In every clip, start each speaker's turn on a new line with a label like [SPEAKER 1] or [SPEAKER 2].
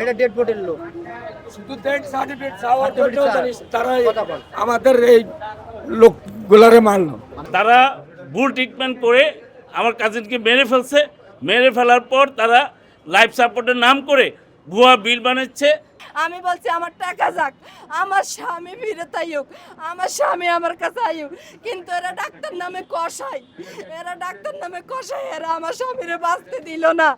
[SPEAKER 1] এটা ডেড বডির লোক।
[SPEAKER 2] শুধু সার্টিফিকেট তারা আমাদের এই লোকগুলারে মারলো।
[SPEAKER 3] তারা ভুল ট্রিটমেন্ট করে আমার কাজিনকে মেরে ফেলছে। মেরে ফেলার পর তারা লাইফ সাপোর্টের নাম করে ভুয়া বিল বানাচ্ছে।
[SPEAKER 4] আমি বলছি আমার টাকা যাক আমার স্বামী ফিরে তাইক আমার স্বামী আমার কাছে আইক কিন্তু এরা ডাক্তার নামে কষাই এরা ডাক্তার নামে কষাই এরা আমার স্বামীরে বাঁচতে দিল না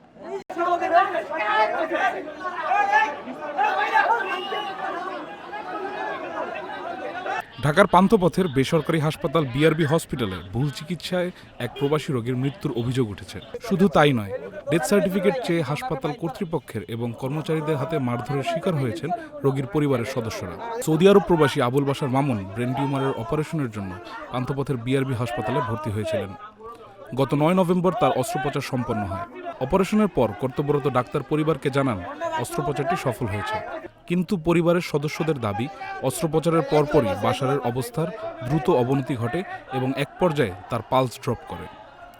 [SPEAKER 5] ঢাকার পান্থপথের বেসরকারি হাসপাতাল বিআরবি হসপিটালে ভুল চিকিৎসায় এক প্রবাসী রোগীর মৃত্যুর অভিযোগ উঠেছে। শুধু তাই নয়, ডেথ সার্টিফিকেট চেয়ে হাসপাতাল কর্তৃপক্ষের এবং কর্মচারীদের হাতে মারধরের শিকার হয়েছেন রোগীর পরিবারের সদস্যরা। সৌদি আরব প্রবাসী আবুল বাসার মামুন ব্রেন টিউমারের অপারেশনের জন্য পান্থপথের বিআরবি হাসপাতালে ভর্তি হয়েছিলেন। গত নয় নভেম্বর তার অস্ত্রোপচার সম্পন্ন হয়। অপারেশনের পর কর্তব্যরত ডাক্তার পরিবারকে জানান, অস্ত্রোপচারটি সফল হয়েছে। কিন্তু পরিবারের সদস্যদের দাবি, অস্ত্রোপচারের পরপরই বাসারের অবস্থার দ্রুত অবনতি ঘটে এবং এক পর্যায়ে তার পালস ড্রপ করে।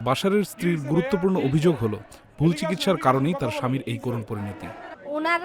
[SPEAKER 5] বাসারের স্ত্রীর গুরুত্বপূর্ণ অভিযোগ হলো, ভুল চিকিৎসার কারণেই তার স্বামীর এই করুণ পরিণতি।
[SPEAKER 4] ওনার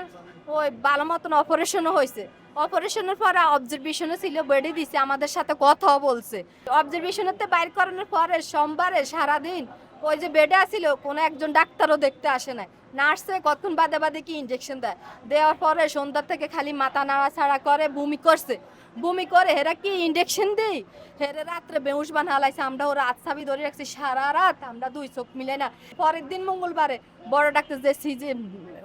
[SPEAKER 4] ওই ভালো মতন অপারেশনও হয়েছে। অপারেশনের পরে অবজারভেশনে ছিল, বেডে দিছে, আমাদের সাথে কথাও বলছে। অবজারভেশনেতে বাইর করানোর পরে সোমবারে সারাদিন ওই যে বেডে আসিল কোনো একজন ডাক্তারও দেখতে আসে নাই। নার্সে কতক্ষণ বাদে বাদে কি ইঞ্জেকশন দেয়? দেওয়ার পরে সন্ধ্যার থেকে খালি মাথা নাড়াছাড়া করে, বমি করছে। বমি করে হেরা কি ইঞ্জেকশন দেই হেরে রাত্রে বেউস বান হালাইছে, আমরা ওরা আচ্ছাবি ধরে রাখছি সারা রাত, আমরা দুই চোখ মিলে না। পরের দিন মঙ্গলবারে বড় ডাক্তার যে সিজে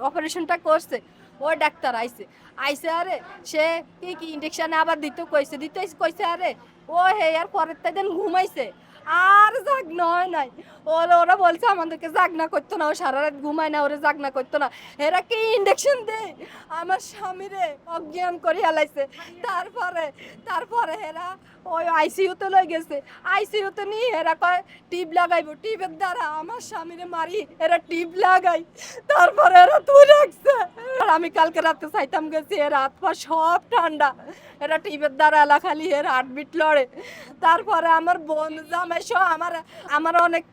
[SPEAKER 4] অপারেশনটা করছে, ওই ডাক্তার আইছে। আইছে আরে, সে কি কি ইঞ্জেকশন আবার দিতে কইছে দিতে কইছে আরে, ও হে, আর পরের দিন ঘুমাইছে। আর জাগনা হয় নাই। ওরা ওরা বলছে আমাদেরকে জাগনা করতো না, ও সারা রাত ঘুমায় না, ওরা জাগনা করতো না। এরা কি ইঞ্জেকশন দে আমার স্বামীরে অজ্ঞান করে হালাইছে। তারপরে তারপরে এরা ওই আইসিইউতে লই গেছে। আইসিইউতে নিয়ে এরা কয়, টিপ লাগাইবো, টিপের দ্বারা আমার স্বামীরে মারি, এরা টিপ লাগাই। তারপরে এরা তুই রাখছে। আর আমি কালকে রাতে চাইতাম গেছি, এর হাত পা সব ঠান্ডা। এরা টিপের দ্বারা এলা খালি এর হার্টবিট লড়ে। তারপরে আমার বোন জামাই আমার আমার অনেক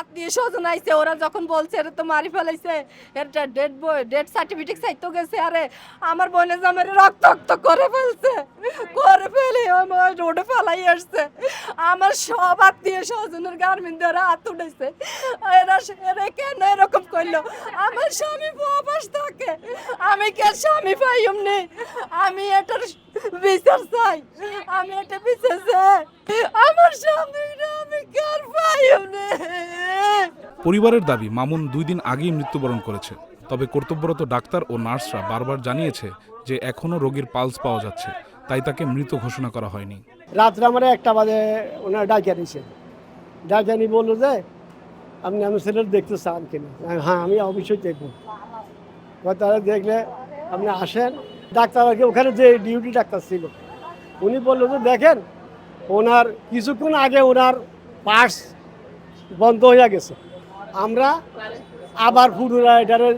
[SPEAKER 4] আত্মীয় স্বজন আইছে, ওরা যখন বলছে, এটা তো মারি ফেলাইছে, এটা ডেড বই ডেড সার্টিফিকেট চাইতো গেছে, আরে আমার বোনের জামাই রক্ত রক্ত করে ফেলছে, করে ফেলে, আমার রোডে ফেলাই আসছে। আমার সব আত্মীয় স্বজনের গার্মেন্ট গার্মেন্টে হাত উঠেছে এরা এরা কেন এরকম করল? আমার স্বামী প্রবাস থাকে আমি কে স্বামী পাইম নেই আমি এটার বিচার চাই। আমি এটা বিচার চাই। আমার স্বামীরা আমি কার নেই
[SPEAKER 5] পরিবারের দাবি মামুন দুই দিন আগেই মৃত্যুবরণ করেছে। তবে কর্তব্যরত ডাক্তার ও নার্সরা বারবার জানিয়েছে যে এখনও রোগীর পালস পাওয়া যাচ্ছে তাই তাকে মৃত ঘোষণা করা হয়নি।
[SPEAKER 6] রাত্রে আমার একটা বাজে ওনার ডাকিয়া দিছে ডাকিয়া নি বলল যে আপনি আমি ছেলের দেখতে চান কিনা? হ্যাঁ আমি অবশ্যই দেখব। এবার তারা দেখলে আপনি আসেন ডাক্তার আর কি ওখানে যে ডিউটি ডাক্তার ছিল, উনি বলল যে, দেখেন, ওনার কিছুক্ষণ আগে ওনার পার্স বন্ধ হয়ে গেছে। আমরা আবার পুনরায় এটারে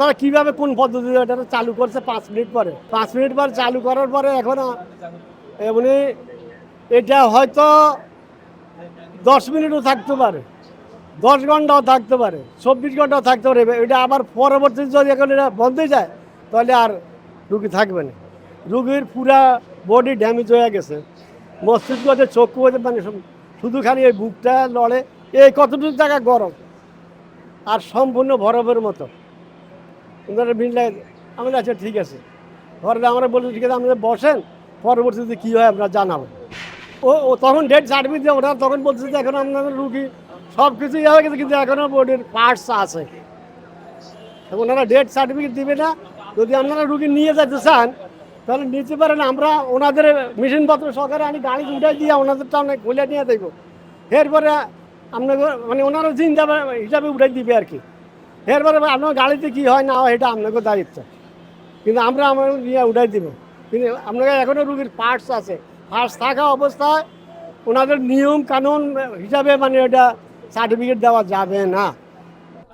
[SPEAKER 6] তারা কীভাবে, কোন পদ্ধতিতে এটারে চালু করছে পাঁচ মিনিট পরে? পাঁচ মিনিট পর চালু করার পরে এখন এমনি এটা হয়তো দশ মিনিটও থাকতে পারে, দশ ঘন্টাও থাকতে পারে, চব্বিশ ঘন্টাও থাকতে পারে। এটা আবার পরবর্তী যদি এখন এটা বন্ধ যায়, তাহলে আর রুগী থাকবে না। রুগীর পুরা বডি ড্যামেজ হয়ে গেছে। মস্তিষ্কতে চক্ষু হতে মানে শুধু খালি এই বুকটা লড়ে এই কতটুকু জায়গা গরম? আর সম্পূর্ণ বরফের মতো। ওনারা আমাদের আচ্ছা ঠিক আছে। ঘরে আমরা বলি, ঠিক আছে আপনারা বসেন, পরবর্তীতে কী হয় আমরা জানাব। ও ও তখন ডেট সার্টিফিকেট দিয়ে ওরা তখন বলছে যে এখন আপনাদের রুগী সব কিছু ইয়ে হয়ে গেছে, কিন্তু এখনও বডির পার্টস আছে। ওনারা ডেট সার্টিফিকেট দিবে না যদি আপনারা রুগী নিয়ে যেতে চান, তাহলে নিতে পারেন। আমরা ওনাদের মেশিনপত্র সহকারে আমি গাড়ি উঠাই দিয়ে ওনাদেরটা অনেক খুলে নিয়ে দেখব এরপরে আপনাকে মানে ওনারা চিন্তা হিসাবে উঠাই দিবে আর কি। এরপরে আপনার গাড়িতে কি হয় না হয়, এটা আপনাকে দায়িত্ব। কিন্তু আমরা আমার নিয়ে উঠাই দিব। কিন্তু আপনাকে এখনও রুগীর পার্টস আছে। পার্টস থাকা অবস্থায় ওনাদের নিয়ম কানুন হিসাবে মানে এটা সার্টিফিকেট দেওয়া যাবে না।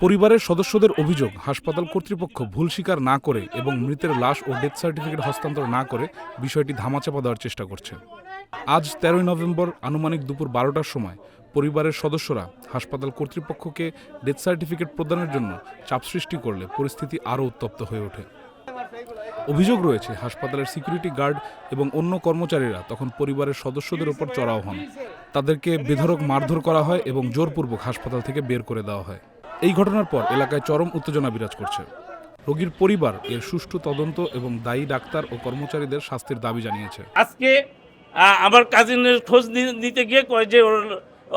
[SPEAKER 5] পরিবারের সদস্যদের অভিযোগ, হাসপাতাল কর্তৃপক্ষ ভুল স্বীকার না করে এবং মৃতের লাশ ও ডেথ সার্টিফিকেট হস্তান্তর না করে বিষয়টি ধামাচাপা দেওয়ার চেষ্টা করছে আজ তেরোই নভেম্বর আনুমানিক দুপুর বারোটার সময় পরিবারের সদস্যরা হাসপাতাল কর্তৃপক্ষকে ডেথ সার্টিফিকেট প্রদানের জন্য চাপ সৃষ্টি করলে পরিস্থিতি আরও উত্তপ্ত হয়ে ওঠে। অভিযোগ রয়েছে, হাসপাতালের সিকিউরিটি গার্ড এবং অন্য কর্মচারীরা তখন পরিবারের সদস্যদের উপর চড়াও হন। তাদেরকে বেধরক মারধর করা হয় এবং জোরপূর্বক হাসপাতাল থেকে বের করে দেওয়া হয়। এই ঘটনার পর এলাকায় চরম উত্তেজনা বিরাজ করছে। রোগীর পরিবার এর সুষ্ঠু তদন্ত এবং দায়ী ডাক্তার ও কর্মচারীদের শাস্তির দাবি জানিয়েছে।
[SPEAKER 3] আজকে আমার কাজিনের খোঁজ নিতে গিয়ে কয় যে ওর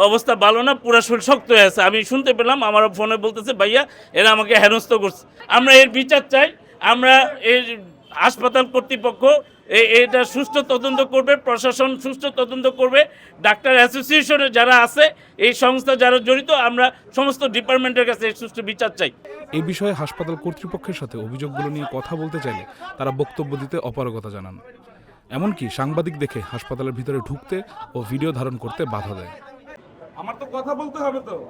[SPEAKER 3] অবস্থা ভালো না, পুরা শরীর শক্ত হয়ে আছে। আমি শুনতে পেলাম, আমার ফোনে বলতেছে, ভাইয়া, এরা আমাকে হেনস্থ করছে। আমরা এর বিচার চাই, আমরা এর হাসপাতাল কর্তৃপক্ষ এ- এটা সুষ্ঠু তদন্ত করবে প্রশাসন সুষ্ঠু তদন্ত করবে। ডাক্তার অ্যাসোসিয়েশনে যারা আছে এই সংস্থা যারা জড়িত আমরা সমস্ত ডিপার্টমেন্টের কাছে সুষ্ঠু বিচার চাই।
[SPEAKER 5] এই বিষয়ে হাসপাতাল কর্তৃপক্ষের সাথে অভিযোগগুলো নিয়ে কথা বলতে চাইলে তারা বক্তব্য দিতে অপারগতা জানান। এমনকি সাংবাদিক দেখে হাসপাতালের ভিতরে ঢুকতে ও ভিডিও ধারণ করতে বাধা দেয়।
[SPEAKER 7] আমার তো কথা বলতে হবে তো।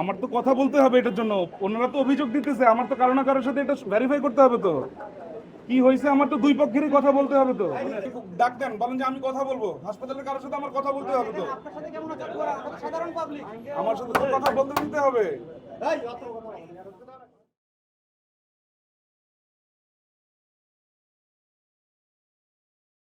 [SPEAKER 7] আমার তো কথা বলতে হবে এটার জন্য। ওনারা তো অভিযোগ দিতেছে আমার তো কারও না কারোর সাথে এটা ভেরিফাই করতে হবে তো। কি হয়েছে আমার তো দুই পক্ষেরই কথা বলতে হবে তো। ডাক দেন বলেন যে আমি কথা বলব। হাসপাতালের কারোর সাথে আমার কথা বলতে হবে তো। আমার সাথে কথা বলতে দিতে হবে।